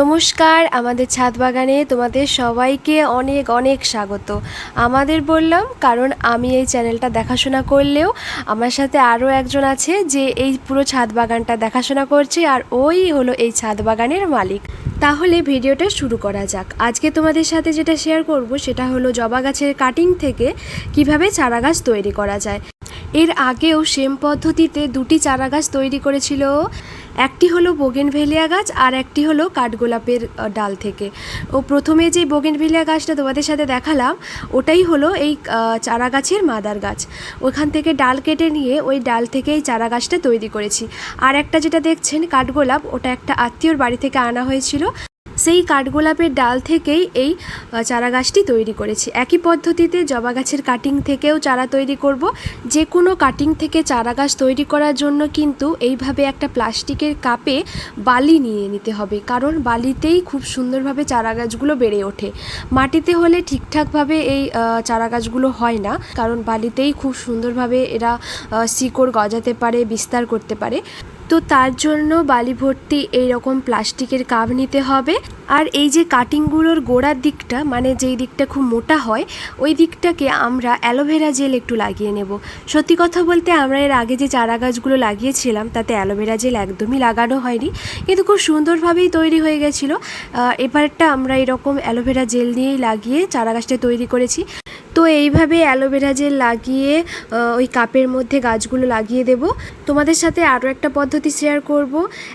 নমস্কার, আমাদের ছাদ বাগানে তোমাদের সবাইকে অনেক অনেক স্বাগত। আমাদের বললাম, কারণ আমি এই চ্যানেলটা দেখাশোনা করলেও আমার সাথে আরও একজন আছে যে এই পুরো ছাদ বাগানটা দেখাশোনা করছে আর ওই হলো এই ছাদ বাগানের মালিক। তাহলে ভিডিওটা শুরু করা যাক। আজকে তোমাদের সাথে যেটা শেয়ার করব সেটা হলো জবা গাছের কাটিং থেকে কীভাবে চারা গাছ তৈরি করা যায়। এর আগেও সেম পদ্ধতিতে দুটি চারা গাছ তৈরি করেছিল। একটি হলো বোগেনভেলিয়া গাছ আর একটি হলো কাঠগোলাপের ডাল থেকে। ও প্রথমে যে বোগেনভেলিয়া গাছটা তোমাদের সাথে দেখালাম, ওটাই হলো এই চারা গাছের মাদার গাছ। ওখান থেকে ডাল কেটে নিয়ে ওই ডাল থেকে এই চারা গাছটা তৈরি করেছি। আর একটা যেটা দেখছেন কাঠগোলাপ, ওটা একটা আত্মীয়র বাড়ি থেকে আনা হয়েছিল। সেই কাঠগোলাপের ডাল থেকেই এই চারা গাছটি তৈরি করেছি। একই পদ্ধতিতে জবা গাছের কাটিং থেকেও চারা তৈরি করব। যে কোনো কাটিং থেকে চারা গাছ তৈরি করার জন্য কিন্তু এইভাবে একটা প্লাস্টিকের কাপে বালি নিয়ে নিতে হবে। কারণ বালিতেই খুব সুন্দরভাবে চারা গাছগুলো বেড়ে ওঠে। মাটিতে হলে ঠিকঠাকভাবে এই চারা গাছগুলো হয় না। কারণ বালিতেই খুব সুন্দরভাবে এরা শিকড় গজাতে পারে, বিস্তার করতে পারে। তো তার জন্য বালি ভর্তি এইরকম প্লাস্টিকের কাপ নিতে হবে। আর এই যে কাটিংগুলোর গোড়ার দিকটা মানে যেই দিকটা খুব মোটা হয়, ওই দিকটাকে আমরা অ্যালোভেরা জেল একটু লাগিয়ে নেব। সত্যি কথা বলতে আমরা এর আগে যে চারা গাছগুলো লাগিয়েছিলাম, তাতে অ্যালোভেরা জেল একদমই লাগানো হয়নি। কিন্তু খুব সুন্দরভাবেই তৈরি হয়ে গেছিল। এবারটা আমরা এরকম অ্যালোভেরা জেল দিয়েই লাগিয়ে চারা গাছটা তৈরি করেছি। তো এইভাবে অ্যালোভেরা জেল লাগিয়ে ওই কাপের মধ্যে গাছগুলো লাগিয়ে দেব। তোমাদের সাথে আরও একটা পদ্ধতি শেয়ার করব।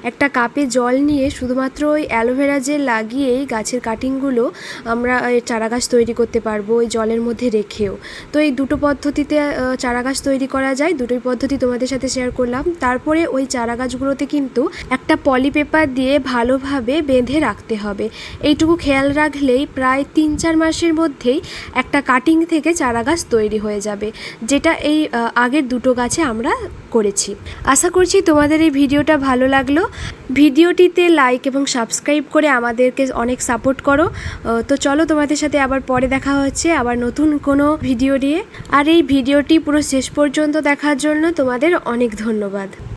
একটা কাপে জল নিয়ে শুধুমাত্র ওই অ্যালোভেরা জেল লাগিয়েই গাছের কাটিংগুলো আমরা চারা গাছ তৈরি করতে পারব ওই জলের মধ্যে রেখেও। তো এই দুটো পদ্ধতিতে চারা গাছ তৈরি করা যায়। দুটোই পদ্ধতি তোমাদের সাথে শেয়ার করলাম। তারপরে ওই চারা গাছগুলোতে কিন্তু একটা পলি পেপার দিয়ে ভালোভাবে বেঁধে রাখতে হবে। এইটুকু খেয়াল রাখলেই প্রায় তিন চার মাসের মধ্যেই একটা কাটিং থেকে চারা গাছ তৈরি হয়ে যাবে, যেটা এই আগের দুটো গাছে আমরা করেছি। আশা করছি তোমাদের এই ভিডিওটা ভালো লাগল। ভিডিওটিতে লাইক এবং সাবস্ক্রাইব করে আমাদেরকে অনেক সাপোর্ট করো। তো চলো তোমাদের সাথে আবার পরে দেখা হচ্ছে আবার নতুন কোনো ভিডিও নিয়ে। আর এই ভিডিওটি পুরো শেষ পর্যন্ত দেখার জন্য তোমাদের অনেক ধন্যবাদ।